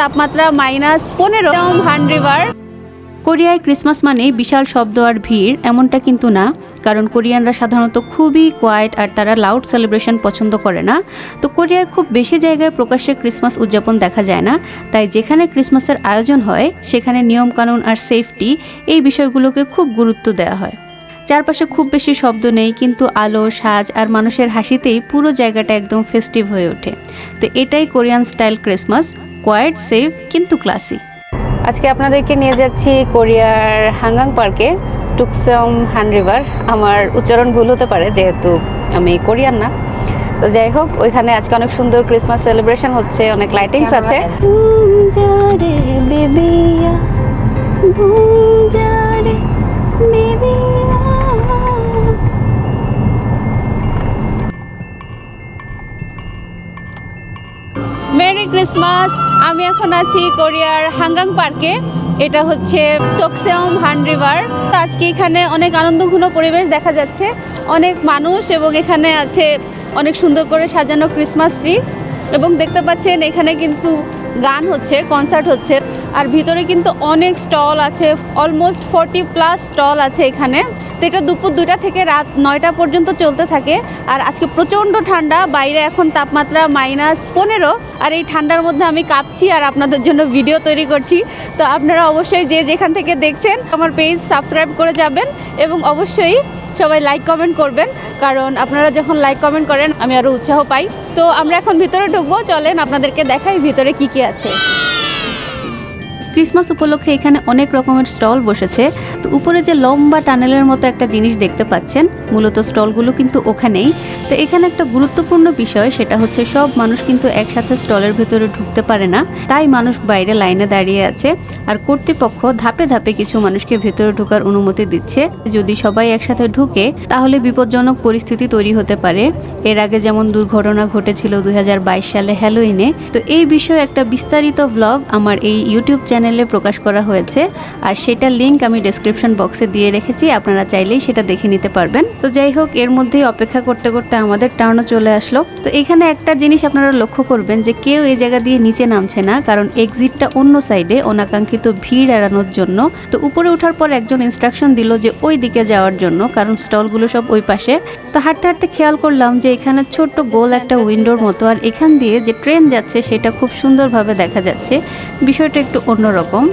তাপমাত্রা মাইনাস পনেরো। হান রিভার। কোরিয়ায় ক্রিসমাস মানে বিশাল শব্দ আর ভিড়, এমনটা কিন্তু না। কারণ কোরিয়ানরা সাধারণত খুবই কোয়াইট আর তারা লাউড সেলিব্রেশন পছন্দ করে না। তো কোরিয়ায় খুব বেশি জায়গায় প্রকাশ্যে ক্রিসমাস উদযাপন দেখা যায় না। তাই যেখানে ক্রিসমাসের আয়োজন হয়, সেখানে নিয়মকানুন আর সেফটি এই বিষয়গুলোকে খুব গুরুত্ব দেওয়া হয়। চারপাশে খুব বেশি শব্দ নেই, কিন্তু আলো, সাজ আর মানুষের হাসিতেই পুরো জায়গাটা একদম ফেস্টিভ হয়ে ওঠে। তো এটাই Korean style Christmas. Quite safe কিন্তু ক্লাসি আজকে আপনাদেরকে নিয়ে যাচ্ছি কোরিয়ার হাঙ্গাং পার্কে টুকসম হান রিভার। আমার উচ্চারণ ভুল হতে পারে যেহেতু আমি কোরিয়ান না। তো যাই হোক ওইখানে আজকে অনেক সুন্দর ক্রিসমাস সেলিব্রেশন হচ্ছে অনেক লাইটিংস আছে। মেরি ক্রিসমাস আমি এখন আছি কোরিয়ার হাঙ্গাং পার্কে। এটা হচ্ছে টকসেম হান রিভার। তো আজকে এখানে অনেক আনন্দঘন পরিবেশ দেখা যাচ্ছে। অনেক মানুষ এবং এখানে আছে অনেক সুন্দর করে সাজানো ক্রিসমাস ট্রি। এবং দেখতে পাচ্ছেন এখানে কিন্তু গান হচ্ছে, কনসার্ট হচ্ছে। আর ভিতরে কিন্তু অনেক স্টল আছে, অলমোস্ট ফোরটি প্লাস স্টল আছে এখানে। তো এটা দুপুর দুইটা থেকে রাত নয়টা পর্যন্ত চলতে থাকে। আর আজকে প্রচণ্ড ঠান্ডা, বাইরে এখন তাপমাত্রা মাইনাস পনেরো। আর এই ঠান্ডার মধ্যে আমি কাঁপছি আর আপনাদের জন্য ভিডিও তৈরি করছি। তো আপনারা অবশ্যই যে যেখান থেকে দেখছেন, আমার পেজ সাবস্ক্রাইব করে যাবেন এবং অবশ্যই সবাই লাইক কমেন্ট করবেন। কারণ আপনারা যখন লাইক কমেন্ট করেন, আমি আরও উৎসাহ পাই। তো আমরা এখন ভিতরে ঢুকবো। চলেন আপনাদেরকে দেখাই ভিতরে কি কি আছে। ক্রিসমাস উপলক্ষে এখানে অনেক রকমের স্টল বসেছে। তো উপরে যে লম্বা টানেলের মতো একটা জিনিস দেখতে পাচ্ছেন, মূলত স্টলগুলো কিন্তু ওখানেই। তো এখানে একটা গুরুত্বপূর্ণ বিষয়, সেটা হচ্ছে সব মানুষ কিন্তু একসাথে স্টলের ভেতরে ঢুকতে পারে না। তাই মানুষ বাইরে লাইনে দাঁড়িয়ে আছে। আর কর্তৃপক্ষ ধাপে ধাপে কিছু মানুষকে ভেতরে ঢোকার অনুমতি দিচ্ছে। যদি সবাই একসাথে ঢুকে, তাহলে বিপজ্জনক পরিস্থিতি তৈরি হতে পারে। এর আগে যেমন দুর্ঘটনা ঘটেছিল দুই হাজার বাইশ সালে হ্যালোইনে। তো এই বিষয়ে একটা বিস্তারিত ভ্লগ আমার এই ইউটিউব চ্যানেলে প্রকাশ করা হয়েছে। আর সেটার লিংক আমি ডেসক্রিপশন বক্সে দিয়ে রেখেছি, আপনারা চাইলেই সেটা দেখে নিতে পারবেন। তো যাই হোক, এর মধ্যেই অপেক্ষা করতে করতে আমাদের টার্নও চলে আসলো। তো এখানে একটা জিনিস আপনারা লক্ষ্য করবেন যে কেউ এই জায়গা দিয়ে নিচে নামছে না, কারণ এক্সিটটা অন্য সাইডে অনাকাঙ্ক্ষিত ভিড় এড়ানোর জন্য। তো উপরে ওঠার পর একজন ইনস্ট্রাকশন দিল যে ওই দিকে যাওয়ার জন্য, কারণ স্টলগুলো সব ওই পাশে। তো হাঁটতে হাঁটতে খেয়াল করলাম যে এখানে ছোট্ট গোল একটা উইন্ডোর মতো, আর এখান দিয়ে যে ট্রেন যাচ্ছে সেটা খুব সুন্দরভাবে দেখা যাচ্ছে। বিষয়টা একটু অন্যরকম।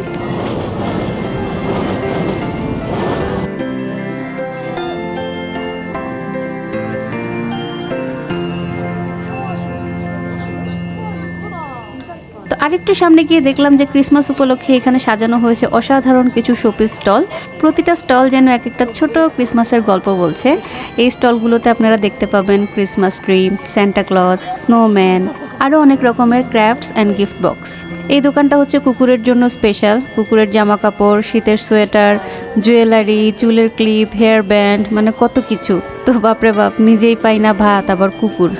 তো আরেকটু সামনে গিয়ে দেখলাম যে ক্রিসমাস উপলক্ষে এখানে সাজানো হয়েছে অসাধারণ কিছু শোপিস স্টল। প্রতিটা স্টল যেন এক একটা ছোট ক্রিসমাসের গল্প বলছে। এই স্টলগুলোতে আপনারা দেখতে পাবেন Christmas tree Santa Claus, snowman আরও অনেক রকমের ক্রাফটস অ্যান্ড গিফট বক্স এই দোকানটা হচ্ছে কুকুরের জন্য স্পেশাল কুকুরের জামা কাপড় শীতের সোয়েটার জুয়েলারি চুলের ক্লিপ হেয়ার ব্যান্ড মানে কত কিছু। তো বাপরে বাপ, নিজেই পাই না ভাত, আবার কুকুর।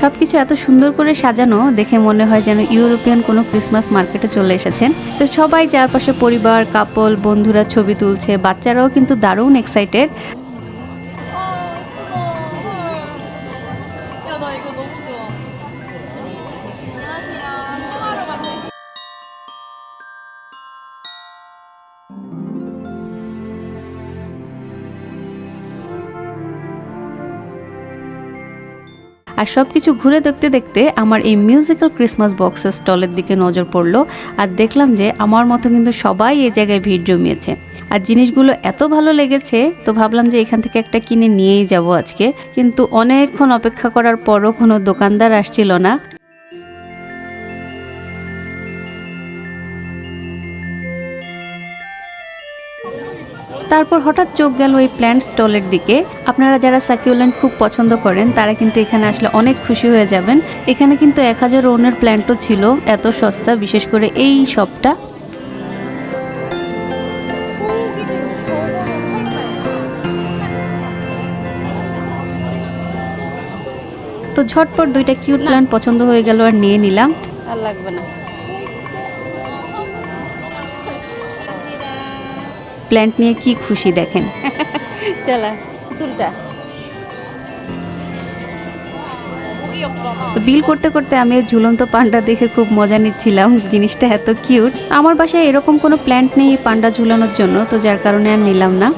সবকিছু এত সুন্দর করে সাজানো, দেখে মনে হয় যেন ইউরোপিয়ান কোনো ক্রিসমাস মার্কেটে চলে এসেছেন। তো সবাই চারপাশে পরিবার কাপল বন্ধুরা ছবি তুলছে, বাচ্চারাও কিন্তু দারুণ এক্সাইটেড আর সব কিছু ঘুরে দেখতে দেখতে আমার এই মিউজিক্যাল ক্রিসমাস বক্সের স্টলের দিকে নজর পড়ল আর দেখলাম যে আমার মতো কিন্তু সবাই এই জায়গায় ভিড় জমিয়েছে। আর জিনিসগুলো এত ভালো লেগেছে, তো ভাবলাম যে এখান থেকে একটা কিনে নিয়েই যাব আজকে। কিন্তু অনেকক্ষণ অপেক্ষা করার পরও কোনো দোকানদার আসছিল না। তারপর হঠাৎ চোখ গেল এই প্ল্যান্ট স্টলের দিকে। আপনারা যারা সাকিউল্যান্ড খুব পছন্দ করেন তারা কিন্তু এখানে আসলে অনেক খুশি হয়ে যাবেন। এখানে কিন্তু এক হাজার ওনের প্ল্যান্টও ছিল এত সস্তা বিশেষ করে এই শপটা তো ঝটপট দুইটা কিউট প্ল্যান্ট পছন্দ হয়ে গেল আর নিয়ে নিলাম। আর লাগবে না। প্ল্যান্ট নিয়ে কি খুশি দেখেন? চলা তুলটা তো বিল করতে করতে আমি ঝুলন্ত পান্ডা দেখে খুব মজা নিচ্ছিলাম। জিনিসটা এত কিউট। আমার বাসায় এরকম কোনো প্ল্যান্ট নেই পান্ডা ঝুলানোর জন্য তো যার কারণে আর নিলাম না।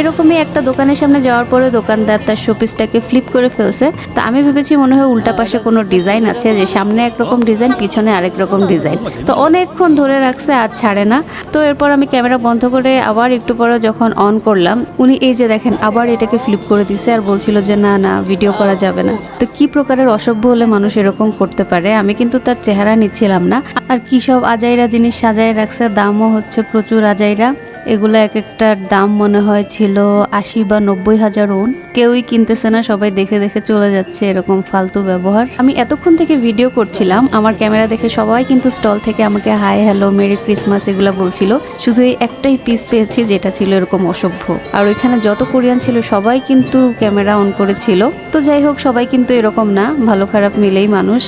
এরকমই একটা দোকানের সামনে যাওয়ার পরে দোকানদার তার শোপিসটাকে ফ্লিপ করে ফেলছে। তো আমি ভেবেছি মনে হয় উল্টা পাশে কোনো ডিজাইন আছে যে সামনে একরকম ডিজাইন, পিছনে আরেক রকম ডিজাইন। তো অনেকক্ষণ ধরে রাখছে আর ছাড়ে না। তো এরপর আমি ক্যামেরা বন্ধ করে আবার একটু পরে যখন অন করলাম, উনি এই যে দেখেন, আবার এটাকে ফ্লিপ করে দিছে আর বলছিল যে, না না, ভিডিও করা যাবে না। তো কি প্রকারের অসভ্য হলে মানুষ এরকম করতে পারে? আমি কিন্তু তার চেহারা নিচ্ছিলাম না। আর কি সব আজাইরা জিনিস সাজায় রাখছে, দামও হচ্ছে প্রচুর আজাইরা। এগুলো এক একটার দাম মনে হয় ছিল আশি বা নব্বই হাজার ওন। কেউই কিনতেছে না, সবাই দেখে দেখে চলে যাচ্ছে এরকম ফালতু ব্যবহার। আমি এতক্ষণ থেকে ভিডিও করছিলাম, আমার ক্যামেরা দেখে সবাই কিন্তু স্টল থেকে আমাকে হাই হ্যালো মেরি ক্রিসমাস এগুলো বলছিল। শুধু এই একটাই পিস পেয়েছি যেটা ছিল এরকম অসভ্য। আর ওইখানে যত কোরিয়ান ছিল, সবাই কিন্তু ক্যামেরা অন করেছিল। তো যাই হোক, সবাই কিন্তু এরকম না, ভালো খারাপ মিলেই মানুষ।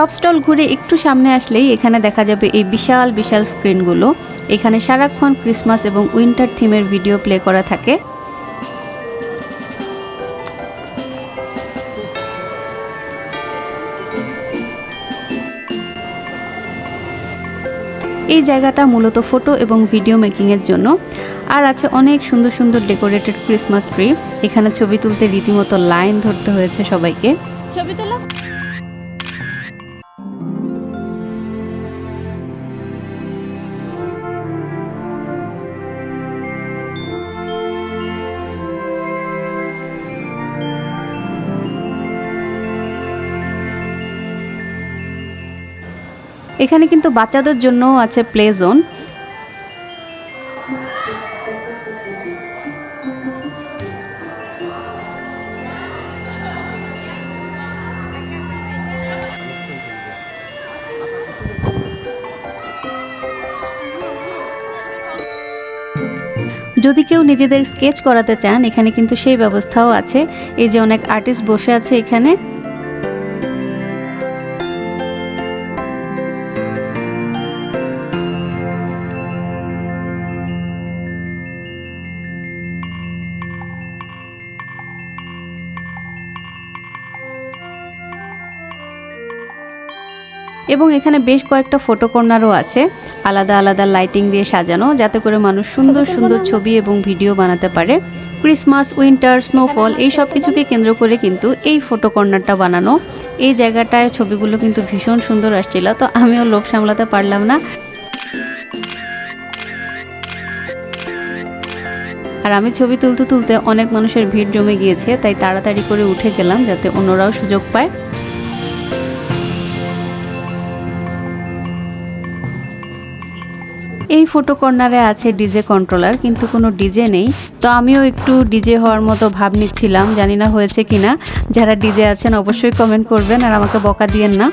সব স্টল ঘুরে একটু সামনে আসলেই এখানে দেখা যাবে এই বিশাল বিশাল স্ক্রিনগুলো। এখানে সারাক্ষণ ক্রিসমাস এবং উইন্টার থিমের ভিডিও প্লে করা থাকে। এই জায়গাটা মূলত ফটো এবং ভিডিও মেকিংয়ের জন্য। আর আছে অনেক সুন্দর সুন্দর ডেকোরেটেড ক্রিসমাস ট্রি। এখানে ছবি তুলতে রীতিমতো লাইন ধরতে হয়েছে সবাইকে। ছবি তোলা এখানে কিন্তু বাচ্চাদের জন্য আছে প্লে জোন যদি কেউ নিজেদের স্কেচ করাতে চান, এখানে কিন্তু সেই ব্যবস্থাও আছে। এই যে অনেক আর্টিস্ট বসে আছে এখানে। এবং এখানে বেশ কয়েকটা ফটো কর্নারও আছে। আলাদা আলাদা লাইটিং দিয়ে সাজানো, যাতে করে মানুষ সুন্দর সুন্দর ছবি এবং ভিডিও বানাতে পারে। ক্রিসমাস উইন্টার স্নোফল এই সব কিছুকে কেন্দ্র করে কিন্তু এই ফটো কর্নারটা বানানো। এই জায়গাটায় ছবিগুলো কিন্তু ভীষণ সুন্দর আসছিল, তো আমিও লোভ সামলাতে পারলাম না। আর আমি ছবি তুলতে তুলতে অনেক মানুষের ভিড় জমে গিয়েছে, তাই তাড়াতাড়ি করে উঠে গেলাম যাতে অন্যরাও সুযোগ পায়। এই ফটো কর্নারে আছে ডিজে কন্ট্রোলার কিন্তু কোনো ডিজে নেই। তো আমিও একটু ডিজে হওয়ার মতো ভাব নিচ্ছিলাম, জানি না হয়েছে কিনা। যারা ডিজে আছেন অবশ্যই কমেন্ট করবেন আর আমাকে বকা দিয়েন না।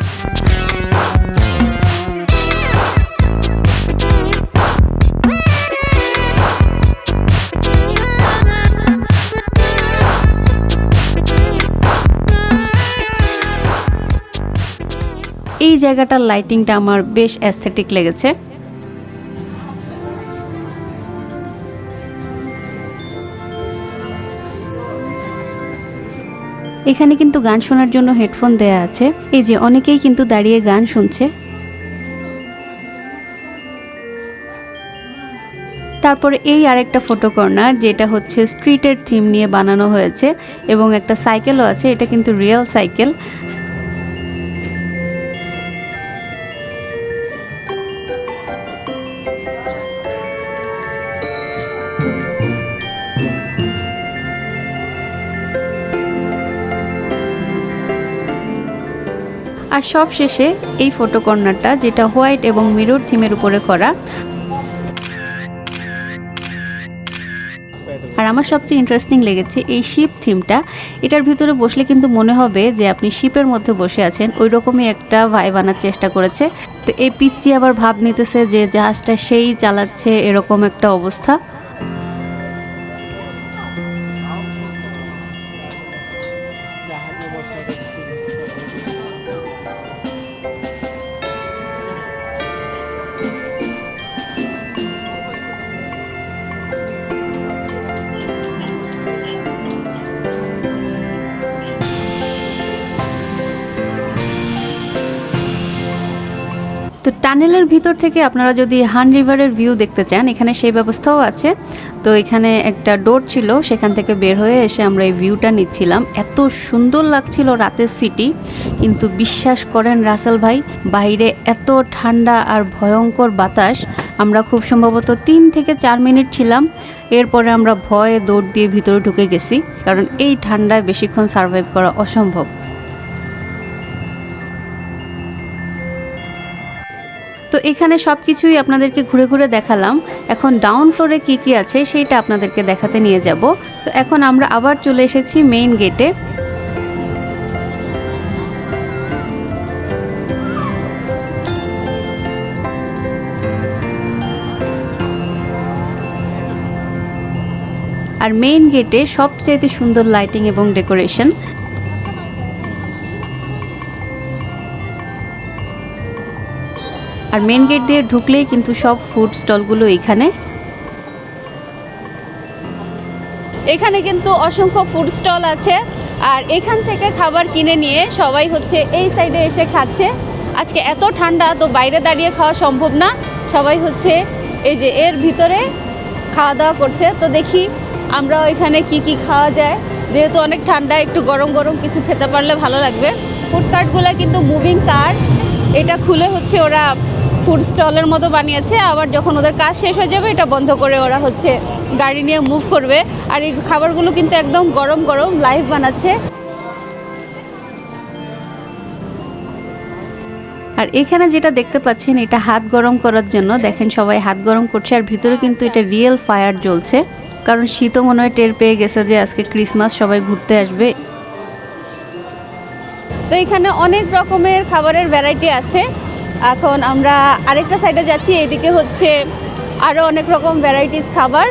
এই জায়গাটার লাইটিংটা আমার বেশ অ্যাস্থেটিক লেগেছে। এখানে কিন্তু গান শোনার জন্য হেডফোন দেয়া আছে। এই যে অনেকেই কিন্তু দাঁড়িয়ে গান শুনছে। তারপরে এই আরেকটা ফটো কর্নার যেটা হচ্ছে স্ট্রিটের থিম নিয়ে বানানো হয়েছে এবং একটা সাইকেলও আছে, এটা কিন্তু রিয়েল সাইকেল আর সব শেষে এই ফটো কর্নারটা যেটা হোয়াইট এবং মিরর থিমের উপরে করা। আর আমার সবচেয়ে ইন্টারেস্টিং লেগেছে এই শিপ থিমটা এটার ভিতরে বসলে কিন্তু মনে হবে যে আপনি শিপের মধ্যে বসে আছেন ওই রকমই একটা ভাই বানার চেষ্টা করেছে। তো এই পিচ্চি আবার ভাব নিতেছে যে জাহাজটা সেই চালাচ্ছে, এরকম একটা অবস্থা। তো টানেলের ভিতর থেকে আপনারা যদি হান রিভারের ভিউ দেখতে চান, এখানে সেই ব্যবস্থাও আছে। তো এখানে একটা ডোর ছিল, সেখান থেকে বের হয়ে এসে আমরা এই ভিউটা নিচ্ছিলাম। এত সুন্দর লাগছিল রাতের সিটি। কিন্তু বিশ্বাস করেন রাসেল ভাই, বাইরে এত ঠান্ডা আর ভয়ঙ্কর বাতাস। আমরা খুব সম্ভবত তিন থেকে চার মিনিট ছিলাম। এরপরে আমরা ভয়ে দৌড় দিয়ে ভিতরে ঢুকে গেছি। কারণ এই ঠান্ডায় বেশিক্ষণ সার্ভাইভ করা অসম্ভব। তো এখানে সব কিছুই আপনাদেরকে ঘুরে ঘুরে দেখালাম। এখন ডাউন ফ্লোরে কি কি আছে সেইটা আপনাদেরকে দেখাতে নিয়ে যাব। তো এখন আমরা আবার চলে এসেছি মেইন গেটে। আর মেইন গেটে সবচেয়ে সুন্দর লাইটিং এবং ডেকোরেশন। আর মেন গেট দিয়ে ঢুকলেই কিন্তু সব ফুড স্টলগুলো এখানে। এখানে কিন্তু অসংখ্য ফুড স্টল আছে। আর এখান থেকে খাবার কিনে নিয়ে সবাই হচ্ছে এই সাইডে এসে খাচ্ছে। আজকে এত ঠান্ডা, তো বাইরে দাঁড়িয়ে খাওয়া সম্ভব না। সবাই হচ্ছে এই যে এর ভিতরে খাওয়া দাওয়া করছে। তো দেখি আমরাও এখানে কি কি খাওয়া যায়। যেহেতু অনেক ঠান্ডা, একটু গরম গরম কিছু খেতে পারলে ভালো লাগবে। ফুড কার্টগুলো কিন্তু মুভিং কার্ট এটা খুলে হচ্ছে ওরা ফুড স্টলের মতো বানিয়েছে। আবার যখন ওদের কাজ শেষ হয়ে যাবে, এটা বন্ধ করে ওরা হচ্ছে গাড়ি নিয়ে মুভ করবে। আর এই খাবারগুলো কিন্তু একদম গরম গরম লাইভ বানাচ্ছে। আর এখানে যেটা দেখতে পাচ্ছেন, এটা হাত গরম করার জন্য। দেখেন সবাই হাত গরম করছে, আর ভিতরে কিন্তু এটা রিয়েল ফায়ার জ্বলছে। কারণ শীতও মনে হয় টের পেয়ে গেছে যে আজকে ক্রিসমাস সবাই ঘুরতে আসবে। তো এখানে অনেক রকমের খাবারের ভ্যারাইটি আছে। এখন আমরা আরেকটা সাইডে যাচ্ছি এইদিকে হচ্ছে আরও অনেক রকম ভ্যারাইটিস খাবার।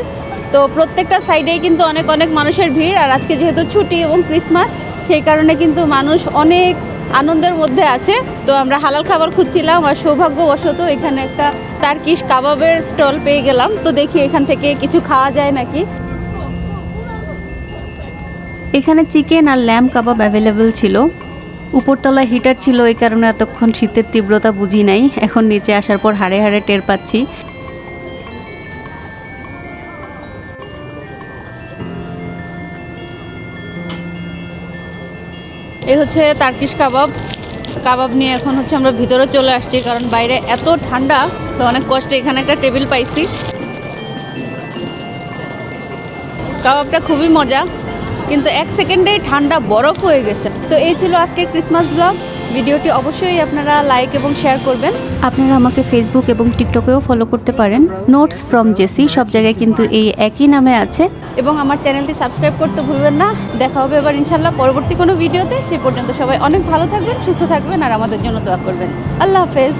তো প্রত্যেকটা সাইডেই কিন্তু অনেক অনেক মানুষের ভিড়, আর আজকে যেহেতু ছুটি এবং ক্রিসমাস সেই কারণে কিন্তু মানুষ অনেক আনন্দের মধ্যে আছে। তো আমরা হালাল খাবার খুঁজছিলাম, আর সৌভাগ্যবশত এখানে একটা তার্কিশ কাবাবের স্টল পেয়ে গেলাম। তো দেখি এখান থেকে কিছু খাওয়া যায় নাকি। এখানে চিকেন আর ল্যাম্প কাবাব অ্যাভেলেবেল ছিল। উপরতলায় হিটার ছিল, এই কারণে এতক্ষণ শীতের তীব্রতা বুঝি নাই। এখন নিচে আসার পর হাড়ে হাড়ে টের পাচ্ছি। এই হচ্ছে তার্কিশ কাবাব। কাবাব নিয়ে এখন হচ্ছে আমরা ভিতরে চলে আসছি, কারণ বাইরে এত ঠান্ডা, তো অনেক কষ্টে এখানে একটা টেবিল পাইছি। কাবাবটা খুবই মজা, কিন্তু এক সেকেন্ডেই ঠান্ডা বরফ হয়ে গেছে। তো এই ছিল আজকে ক্রিসমাস ব্লগ ভিডিওটি অবশ্যই আপনারা লাইক এবং শেয়ার করবেন। আপনারা আমাকে ফেসবুক এবং টিকটকেও ফলো করতে পারেন। নোটস ফ্রম জেসি সব জায়গায় কিন্তু এই একই নামে আছে। এবং আমার চ্যানেলটি সাবস্ক্রাইব করতে ভুলবেন না। দেখা হবে এবার ইনশাল্লাহ পরবর্তী কোনো ভিডিওতে। সে পর্যন্ত সবাই অনেক ভালো থাকবেন সুস্থ থাকবেন আর আমাদের জন্য দোয়া করবেন। আল্লাহ হাফেজ।